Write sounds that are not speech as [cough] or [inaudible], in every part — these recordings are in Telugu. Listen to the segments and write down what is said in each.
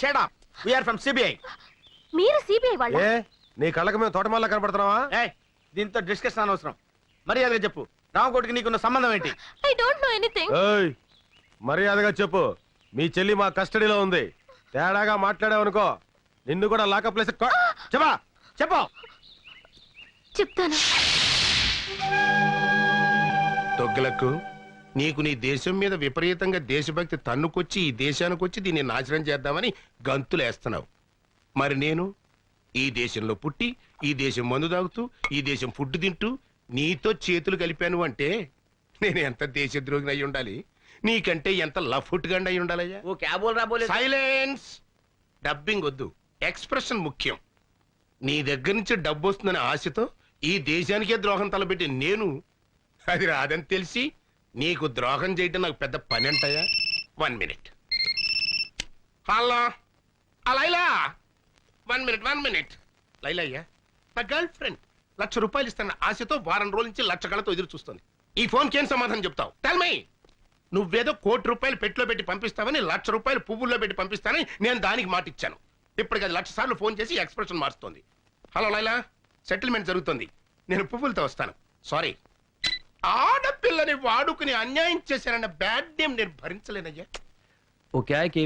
Shut up we are from CBI మీరు సిబిఐ వాళ్ళ? ఏ? నీ కళ్ళకి మేము తోటమాల కనపడుతున్నావా? ఏ దీంతో డిస్కషన్ అనవసరం. మర్యాదగా చెప్పు. రామకోటికి నీకున్న సంబంధం ఏంటి? ఐ డోంట్ నో ఎనీథింగ్ ఏయ్ మర్యాదగా చెప్పు. మీ చెల్లి మా కస్టడీలో ఉంది. తేడాగా మాట్లాడావనుకో నిన్ను కూడా లాకప్ ప్లేస్ చెప్పా చెప్పు. చెప్తాను. తొగ్గులకు నీకు నీ దేశం మీద విపరీతంగా దేశభక్తి తన్నుకొచ్చి ఈ దేశానికి వచ్చి దీన్ని నాశనం చేద్దామని గంతులేస్తున్నావు మరి నేను ఈ దేశంలో పుట్టి ఈ దేశం మందు తాగుతూ ఈ దేశం ఫుడ్ తింటూ నీతో చేతులు కలిపాను అంటే నేను ఎంత దేశద్రోగిని అయి ఉండాలి? నీకంటే ఎంత లఫుట్ గండి అయి ఉండాలయ్యా? ఓ సైలెన్స్! డబ్బింగ్ వద్దు. ఎక్స్ప్రెషన్ ముఖ్యం. నీ దగ్గర నుంచి డబ్బు వస్తుందనే ఆశతో ఈ దేశానికే ద్రోహం తలపెట్టి నేను అది రాదని తెలిసి నీకు ద్రోహం చేయటం నాకు పెద్ద పని అంటాయా వన్ మినిట్ హలో. ఆ Laila. One minute one minute Laila అయ్యా నా గర్ల్ ఫ్రెండ్ లక్ష రూపాయలు ఇస్తాను ఆశతో వారం రోజుల నుంచి లక్ష కళతో ఎదురు చూస్తుంది. ఈ ఫోన్కి ఏం సమాధానం చెప్తావు? తెల్మై నువ్వేదో కోటి రూపాయలు పెట్టులో పెట్టి పంపిస్తావని లక్ష రూపాయలు పువ్వుల్లో పెట్టి పంపిస్తానని నేను దానికి మాట ఇచ్చాను. ఇప్పటికి అది లక్ష సార్లు ఫోన్ చేసి ఎక్స్ప్రెషన్ మారుస్తోంది. హలో లైలా. సెటిల్మెంట్ జరుగుతుంది. నేను పువ్వులతో వస్తాను. సారీ ఆడపిల్లని వాడుకుని అన్యాయం చేశానన్న బ్యాడ్ నేమ్ నేను భరించలేనయ్యా वो क्या है कि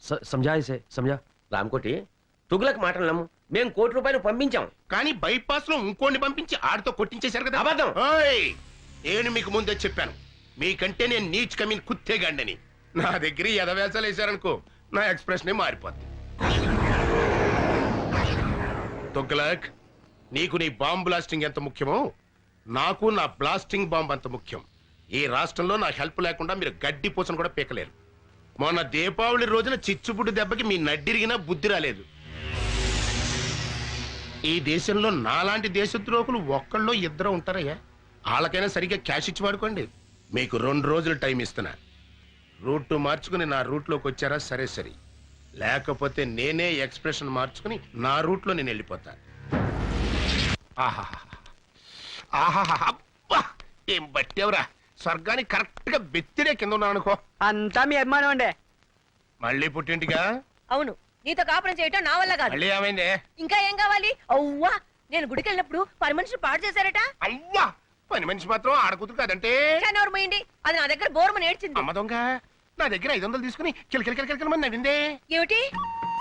स- समझा इसे समझा రామకోటి తుగులకు మాటలు నమ్ము మేము కోటి రూపాయలు పంపించాం కానీ బైపాస్ లో ఇంకోని పంపించి ఆడితో కొట్టించేశారు కదా అబద్ధం. ఓయ్! నేను మీకు ముందే చెప్పాను మీకంటే నేను నీచ్ కమీన్ కుత్తేగాండని నా దగ్గర ఎదవేసాలు వేశారనుకో నా ఎక్స్ప్రెషన్ మారిపోద్ది తొగ్లక్ నీకు నీ బాంబ్ బ్లాస్టింగ్ ఎంత ముఖ్యమో నాకు నా బ్లాస్టింగ్ బాంబ్ అంత ముఖ్యం. ఈ రాష్ట్రంలో నా హెల్ప్ లేకుండా మీరు గడ్డి పూసను కూడా పీకలేరు. మొన్న దీపావళి రోజున చిచ్చుబుడ్డు దెబ్బకి మీ నడ్డిరిగినా బుద్ధి రాలేదు. ఈ దేశంలో నాలాంటి దేశద్రోహులు ఒక్కళ్ళో ఇద్దరు ఉంటారయ్యా. వాళ్ళకైనా సరిగ్గా క్యాష్ ఇచ్చి వాడుకోండి. మీకు రెండు రోజులు టైం ఇస్తున్నా. రూట్ మార్చుకుని నా రూట్లోకి వచ్చారా? సరే సరే. లేకపోతే నేనే ఎక్స్ప్రెషన్ మార్చుకుని నా రూట్లో నేను వెళ్ళిపోతా. ఆహాహా. ఆహాహా. అబ్బా! ఏం బట్టేవరా స్వర్గానికి కరెక్ట్గా బెత్తిరే కింద ఉన్నాను అనుకో. అంతా మీ అభిమానం అండి. మళ్ళీ పుట్టింటిగా అవును నీతో కాపురం చేయటం నా వల్ల కాదు. మళ్ళీ ఏమైంది? ఇంకా ఏం కావాలి? అవ్వా నేను గుడికి వెళ్ళినప్పుడు పని మనిషి పాడు చేశారట. అవ్వా పని మనిషి మాత్రం ఆడకూతురు కాదంటే? ఎవరు పోయింది అది నా దగ్గర బోర్మని ఏడ్చింది. అమ్మ దొంగ నా దగ్గర ఐదు వందలు తీసుకుని కిలకిల కిలకిల నవ్విందే. ఏమిటి?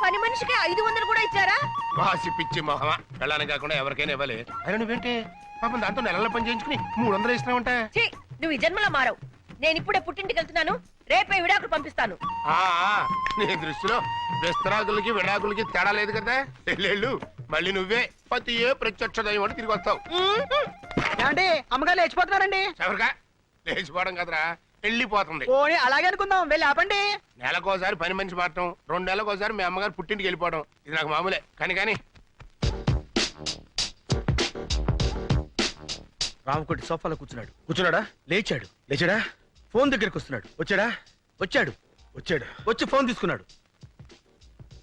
పని మనిషికి ఐదు వందలు కూడా ఇచ్చారా? వాసి పిచ్చి మొహమా. వెళ్ళాలని కాకుండా ఎవరికైనా ఇవ్వాలి అయినా నువ్వేంటి పాపం దాంతో నెలల పని చేయించుకుని మూడు వందలు ఇస్తున్నావంట. ఛీ నువ్వు ఈ జన్మలో మారవు. నేను ఇప్పుడే పుట్టింటికి వెళ్తున్నాను. రేపే విడాకులు పంపిస్తాను. ఆ, ఆ, నీ దృష్టిలో విస్తరాకులకి విడాకులకి తేడా లేదు కదా? వెళ్ళు మళ్ళీ నువ్వే పతి ఏ ప్రత్యక్ష దైవం అని తిరిగి వస్తావు. ఏమండి అమ్మగారు లేచిపోతున్నారండి. ఎవరిగా లేచిపోవడం కదరా. వెళ్ళిపోతుంది. పోనీ అలాగే అనుకుందాం వెళ్ళి ఆపండి. నెలకోసారి పని మనిషి మారటం రెండు నెలకోసారి మీ అమ్మగారు పుట్టింటికి వెళ్ళిపోవడం ఇది నాకు మామూలే. కానీ కానీ. రామకోటి సోఫాలో కూర్చున్నాడు. కూర్చున్నాడా? లేచాడు. లేచాడా? ఫోన్ దగ్గరికి వస్తున్నాడు. వచ్చాడా? వచ్చాడు. వచ్చాడు. వచ్చి ఫోన్ తీసుకున్నాడు.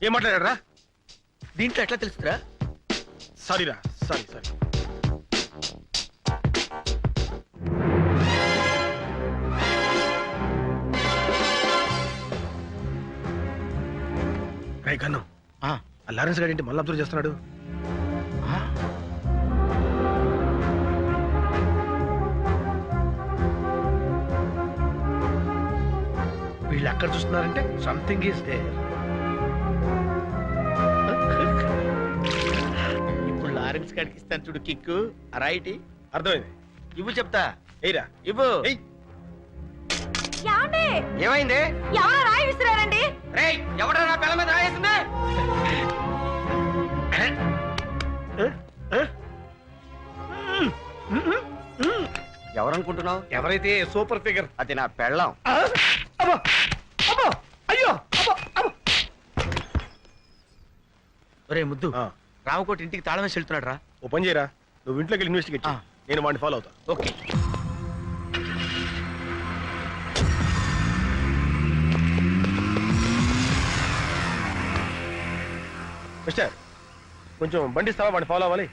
ఏం మాట్లాడారా దీంట్లో ఎట్లా తెలుసురా సారీరా సారీ సారీ. రై కన్ను ఆ, లారెన్స్ గారి ఏంటి మళ్ళీ అబ్జర్వ్ చేస్తున్నాడు? ఆ, వీళ్ళు ఎక్కడ చూస్తున్నారంటే సంథింగ్ ఈస్ దే ఇప్పుడు లారెన్స్ గారికి ఇస్తాను చూడు కిక్కు. రైట్ అర్థమైంది. ఇవ్వు చెప్తా. ఏరా ఇవ్వు. ఏమైంది? ఎవరో రాయి విసిరారండి రేయ్ ఎవడరా నా పిల్ల మీద రాయేసింది? ఎవరనుకుంటున్నావు? ఎవరైతే సూపర్ ఫిగర్? అది నా పెళ్ళం. అయ్యో! ఒరే ముద్దు రామకోటి ఇంటికి తాళం వేసి వెళ్తున్నాడు రా ఓ పని చేయరా? నువ్వు ఇంట్లోకి వెళ్ళి ఇన్వెస్టిగేట్. నేను వాడిని ఫాలో అవుతా. ఓకే. మిస్టర్ కొంచెం బండి ఇస్తావా వాడిని ఫాలో అవ్వాలి.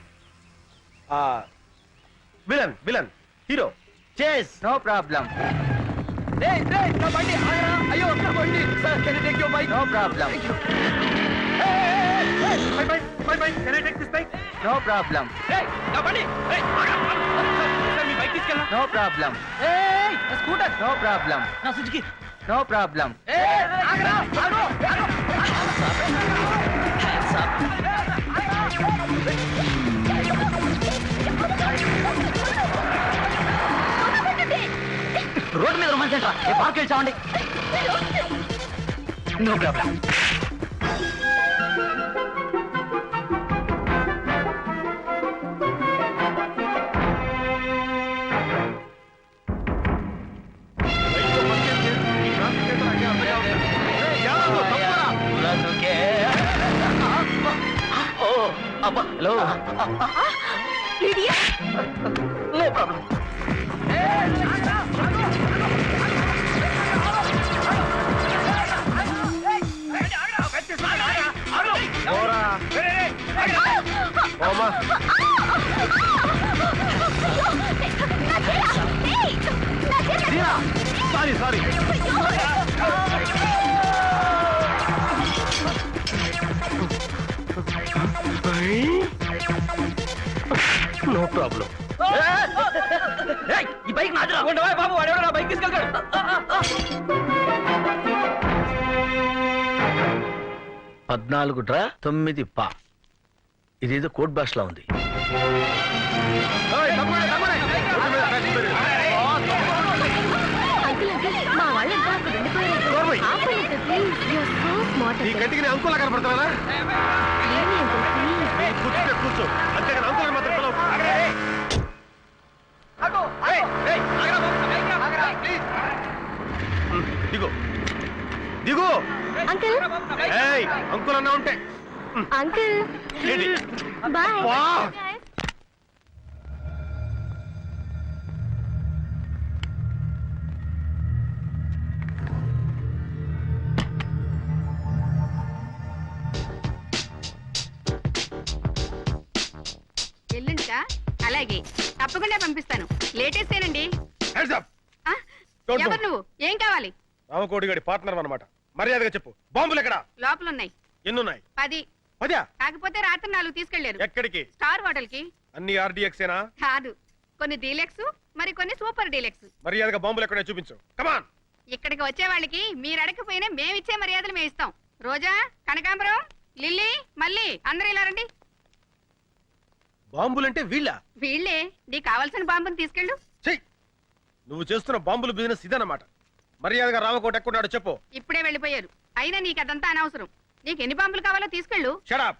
Villain villain hero chase no problem బండి అయ్యో నా బండి. Sir can take your bike no problem no problem no problem scooter no problem నా సుజుకి నో ప్రాబ్లం రోడ్డు మీద రొమాన్స్ ఏంట్రా ఏ పార్క్ వెళ్ళి చావండి no problem. Hello. No problem. పోమ్మా. Sorry sorry no problem ఈ బైక్ నాదిరా. ఉండవా బాబు వాడెవడో నా బైక్ తీసుకెళ్తాడు. పద్నాలుగు డ్రా తొమ్మిది పా. ఇదేదో కోడ్ భాషలో ఉంది. అంకుల్ అంకుల్ మా వాళ్ళంతా అక్కడ ఉండిపోయారు నోర్మై. ఆపండి uncle please you're so smart నీ కంటికి నేను అంకులా కనపడుతున్నానా? ఏమి అంకుల్ ప్లీజ్ కూర్చుంటే కూర్చో అంతేగాని అంకుల్ మాత్రం పిలవకు. దిగు. దిగు. అంకుల్ ఏయ్ అంకుల్ అన్నా ఉంటే. అంకుల్? బాయ్. ఎల్లుంటా అలాగే. తప్పకుండా పంపిస్తాను. లేటెస్ట్ ఏనండి. ఆ? Don't ఎవరు. నువ్వు? ఏం కావాలి? రామకోడి గడి పార్ట్నర్ అన్నమాట. మర్యాదగా చెప్పు. బాంబులు ఎక్కడ? లోపల ఉన్నాయి ఎన్నున్నాయి? పది. పదా. కాకపోతే రాత్రి నాలుగు తీసుకెళ్ళారు ఎక్కడికి? స్టార్ హోటల్కి అన్ని ఆర్డిఎక్సేనా? కాదు. కొన్ని డీలెక్స్ మరి కొన్ని సూపర్ డీలెక్స్. మర్యాదగా బాంబులు ఎక్కడో చూపించు. కమాన్ ఇక్కడికి వచ్చే వాళ్ళకి మీరు అడగకపోయినా మేమిచ్చే మర్యాదలు మేము ఇస్తాం. రోజా కనకాంబరం లిల్లీ మళ్ళీ అందరూ ఇలా రండి. బాంబులంటే వీళ్ళ? వీళ్ళే. నీకు కావాల్సిన బాంబుని తీసుకెళ్ళు. చెయ్. నువ్వు చేస్తున్న బాంబుల బిజినెస్ ఇదన్నమాట. మర్యాదగా రామకోట ఎక్కడున్నాడో చెప్పు. ఇప్పుడే వెళ్ళిపోయారు. అయినా నీకు అదంతా అనవసరం. నీకు ఎన్ని బాంబులు కావాలో తీసుకెళ్ళు. షడాప్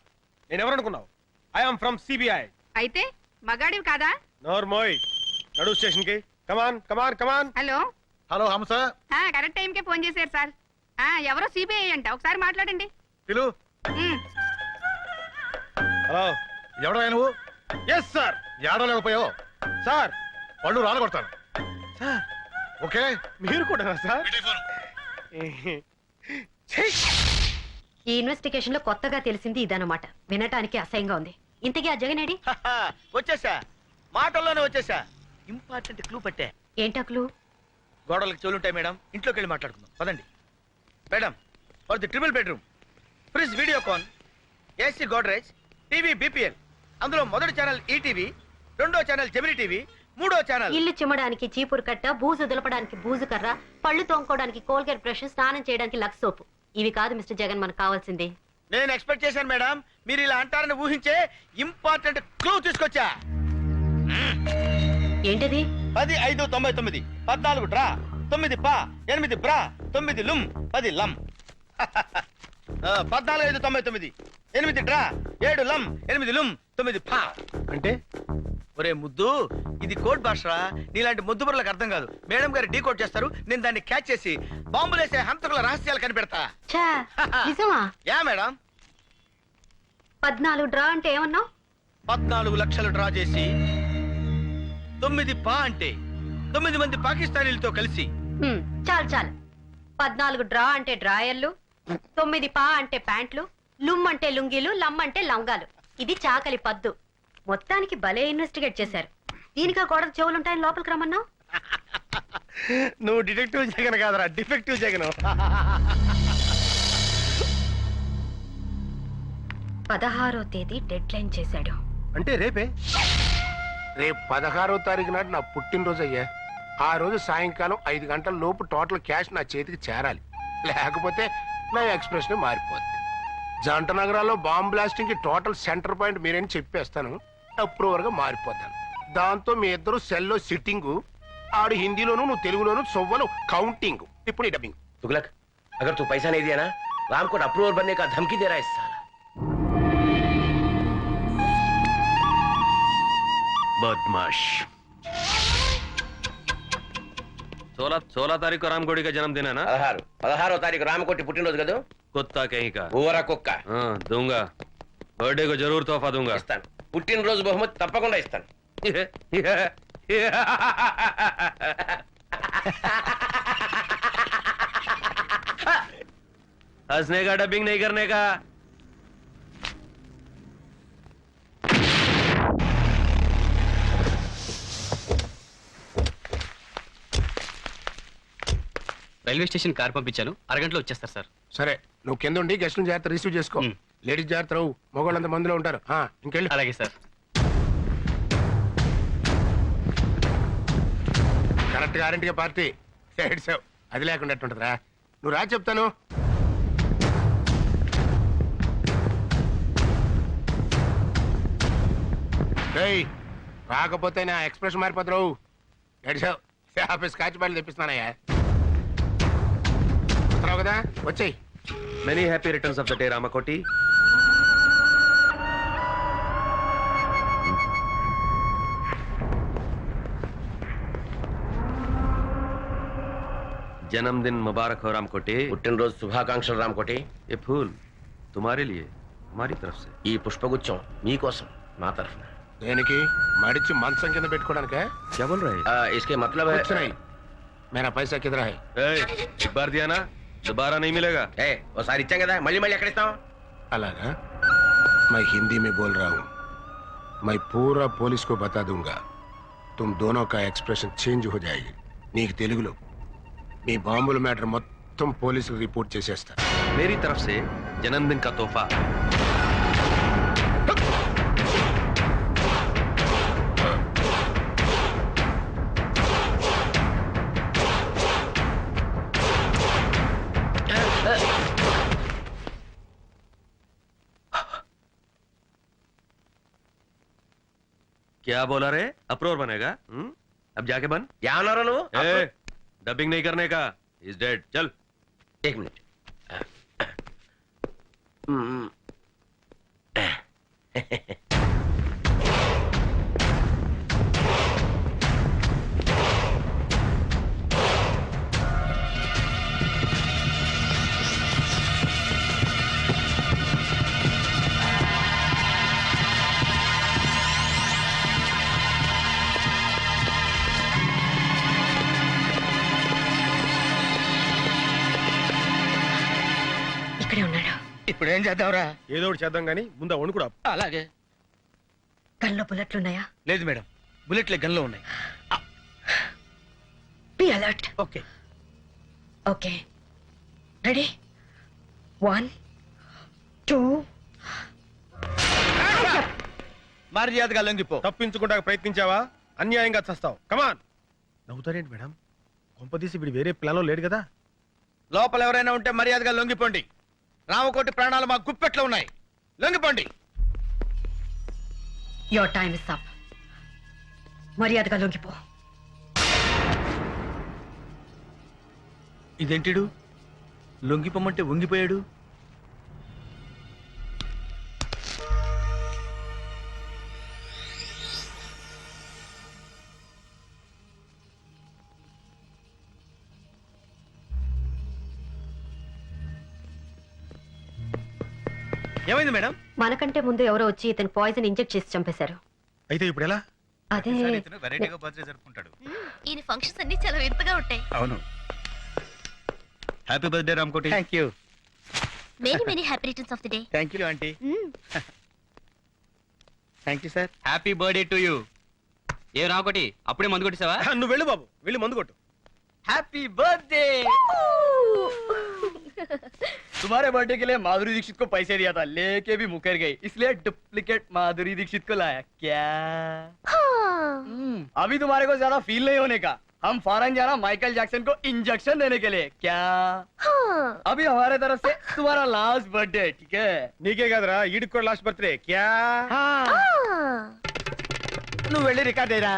నేను ఎవరనుకున్నావు ఐఎమ్ ఫ్రమ్ సిబిఐ అయితే మగాడివి కాదా? నోర్మోయ్. నడు స్టేషన్కి come on come on come on hello. Hello Hamsa ఆ, కరెక్ట్ టైంకే ఫోన్ చేశారు సార్. ఆ, ఎవరో సిబిఐ అంట. ఒకసారి మాట్లాడండి. పిలు. ఉమ్, హలో ఎవడో నువ్వు? ఎస్ సార్ ఏడలేకపోయావు సార్ పళ్ళు రాలగొడతాను సార్ ఓకే? మీరు కూడా సార్. ఛీ! ఈ ఇన్వెస్టిగేషన్లో కొత్తగా తెలిసింది ఇదన్నమాట. వినటానికి అసహ్యంగా ఉంది. ఇంతకీ ఆ జగనేడి వచ్చేసా. మాటల్లోనే వచ్చేసా. ఇంపార్టెంట్ క్లూ పట్టే. ఏంటక్లు గోడలకు చెవులుంటాయి మేడం. ఇంట్లోకి వెళ్ళి మాట్లాడుకుందాం. పదండి. Madam for the triple bedroom fridge Videocon AC Godrej TV BPL అందులో మొదటి ఛానల్ ఈటీవీ రెండో ఛానల్ జెమిని టీవీ మూడో ఛానల్ ఇల్లు చిమ్మడానికి చీపురు కట్ట బూజు దులపడానికి బూజు కర్ర పళ్ళు తోముకోవడానికి కోల్గేట్ బ్రష్ స్నానం చేయడానికి లక్స్ సోపు. ఇవి కాదు మిస్టర్ జగన్ మనకు కావాల్సింది. నేను ఎక్స్పెక్ట్ చేశాను మేడం. మీరు ఇలా అంటారని ఊహించే ఇంపార్టెంట్ క్లూ తీసుకొచ్చా. ఏంటది? పది ఐదు తొంభై తొమ్మిది. పద్నాలుగు డ్రా. తొమ్మిది పా. ఎనిమిది బ్రా. తొమ్మిది లుమ్. పది లమ్ [laughs] పద్నాలుగు ఐదు తొంభై తొమ్మిది. ఎనిమిది డ్రా ఏడు లమ్ ఎనిమిది లుమ్ తొమ్మిది పా అంటే? ఒరే ముద్దు ఇది కోడ్ భాషరా? నీలాంటి ముద్దు బుర్రలకు అర్థం కాదు. మేడం గారు డీ కోడ్ చేస్తారు నేను దాన్ని క్యాచ్ చేసి బాంబులేసే హంతకుల రహస్యాలు కనిపెడతా. ఛా నిజమా? Yeah madam. పద్నాలుగు డ్రా అంటే ఏమన్నావు? పద్నాలుగు లక్షలు డ్రా చేసి తొమ్మిది పా అంటే తొమ్మిది మంది పాకిస్తానీలతో కలిసి. హ్మ్, చాలు చాలు. పద్నాలుగు డ్రా అంటే డ్రాయర్లు తొమ్మిది పా అంటే ప్యాంట్లు లుమ్ అంటే లుంగీలు లమ్ అంటే లంగాలు. ఇది చాకలి పద్దు. మొత్తానికి భలే ఇన్వెస్టిగేట్ చేశారు. దీనికా గోడకు చెవులుంటాయని లోపలికి రమ్మన్నావు? నువ్వు డిటెక్టివ్ జగన్ కాదరా డిఫెక్టివ్ జగన్. పదహారో తేదీ డెడ్ లైన్ చేశాడు. అంటే రేపే? రేపు పదహారో తారీఖు నాడు నా పుట్టినరోజు అయ్యా. ఆ రోజు సాయంకాలం ఐదు గంటల లోపు టోటల్ క్యాష్ నా చేతికి చేరాలి. లేకపోతే నా ఎక్స్ప్రెషన్ మారిపోద్ది. జంట నగరాల్లో బాంబ్ బ్లాస్టింగ్ కి టోటల్ సెంటర్ పాయింట్ మీరేం చెప్పేస్తాను అప్రూవర్ గా మారిపోతాను దాంతో మీ ఇద్దరు సెల్లో సిట్టింగ్ ఆడు హిందీలోను నువ్వు తెలుగులోను సొవ్వలు కౌంటింగ్ ఇప్పుడు ఈ డబ్బింగ్ तुगलक अगर तू पैसा नहीं दिया ना राम को अप्रूवल बनने का धमकी दे रहा है इस साला बदमाश सोलह सोलह तारीख को रामगोड़ी का जन्मदिन है ना పదహారు పదహారో తారీఖు రామకోటి పుట్టినరోజు కదా कुत्ता कहीं का ఊర కుక్క हाँ दूंगा बर्थडे को जरूर तोहफा दूंगा ఇస్తాను పుట్టినరోజు బహుమతి తప్పకుండా ఇస్తాను हंसने का डबिंग नहीं करने का రైల్వే స్టేషన్ కార్ పంపించాను. అరగంటలో వచ్చేస్తారు సార్. సరే నువ్వు కింద ఉండి గెస్ట్లను జాగ్రత్త రిసీవ్ చేసుకో. మ్. లేడీస్ జాగ్రత్త రావు. మగవాళ్ళంత మందిలో ఉంటారు. ఆ, ఇంకెళ్ళు. అలాగే సార్. కరెక్ట్ గ్యారంటీగా పార్టీ. ఏడ్చావు అది లేకుండా ఎట్టుంటదిరా? నువ్వు రా చెప్తాను. రేయ్ రాకపోతే నా ఎక్స్ప్రెషన్ మారిపోతావు ఏడ్చావు ఆఫీస్ కాచి బయలు తెప్పిస్తున్నానయ్యా. వస్తున్నావు కదా వచ్చేయ్ Many happy returns of the day, Ramakoti. जन्मदिन मुबारक हो रामकोटी పుట్టినరోజు శుభాకాంక్షలు రామకోటి ये फूल तुम्हारे लिए हमारी तरफ से ఈ పుష్పగుచ్చం మీకోసం మా తరఫున దేనికి మడిచి మంచం కింద పెట్టుకోవడానికే क्या बोल रहे ఆ, ఇసుకే మతలబ్ హై- కూర్చున్నాయి మేరా పైసా కిదరా హై हैं एक बार दिया ना दोबारा नहीं मिलेगा ఏ ఓసారి ఇచ్చాం కదా మళ్ళీ మళ్ళీ ఎక్కడ ఇస్తాం అలాना मैं हिंदी में बोल रहा हूँ मैं पूरा पुलिस को बता दूंगा तुम दोनों का एक्सप्रेशन చేంజ్ हो जाएगी నీకు తెలుగులో మీ బాంబుల మ్యాటర్ మొత్తం పోలీసులకు రిపోర్ట్ చేసేస్తా मेरी तरफ से जन्मदिन का तोहफा क्या बोला रे? अप्रोर बनेगा हुँ? अब जाके बन। क्या ना रहा ए, डबिंग नहीं करने का। इज़ डेड चल। एक मिनट। हम्म। ఇక్కడే ఉన్నాడు. ఇప్పుడు ఏం చేద్దాంరా? ఏదో ఒకటి చేద్దాం కానీ ముందు ఆపు. అలాగే. కల్లో బుల్లెట్లున్నాయా లేదు మేడం. బుల్లెట్లే గన్లో ఉన్నాయి. Be alert okay. Okay. Ready one two మర్యాదగా లొంగిపో తప్పించుకుంటా ప్రయత్నించావా? అన్యాయంగా చస్తావు. కమాన్ నవ్వుతారేంటి మేడం? కొంపదీసి వీడు వేరే ప్లాన్లో లేడు కదా? లోపల ఎవరైనా ఉంటే మర్యాదగా లొంగిపోండి. రామకోటి ప్రాణాలు మా గుప్పెట్లో ఉన్నాయి. లొంగిపోండి. యువర్ టైమ్ ఇస్ అప్ మర్యాదగా లొంగిపో. ఇదేంటిడు? లొంగిపోమంటే వంగిపోయాడు? ఏమైంది మేడం? మనకంటే ముందు ఎవరో వచ్చి ఇతను పాయిజన్ ఇంజెక్ట్ చేసి చంపేశారు. అయితే ఇప్పుడు ఎలా? అదే. వెరైటీగా బర్త్డే జరుపుకుంటాడు. ఈయన ఫంక్షన్స్ అన్ని చాలా వింతగా ఉంటాయి. అవును. Happy birthday Ramkoti thank you many many happy returns of the day thank you aunty thank you sir happy birthday to you ఏ రాకొటి అప్పుడే మందు కొట్టేసావా నువ్వు వెళ్ళు బాబు వెళ్ళి మందు కొట్టు. హ్యాపీ బర్త్డే तुम्हारे बर्थडे के लिए माधुरी दीक्षित को पैसे दिया था लेके भी मुकर गई इसलिए डुप्लीकेट माधुरी दीक्षित को लाया क्या हम्म, अभी तुम्हारे को ज्यादा फील नहीं होने का हम फॉरन जाना माइकल जैक्सन को इंजेक्शन देने के लिए क्या अभी हमारे तरफ से तुम्हारा लास्ट बर्थडे ठीक है నీకే కదరా ఈడికి కూడా లాస్ట్ బర్త్డే క్యా నువ్వు వెళ్ళి రికార్డ్ అయ్యరా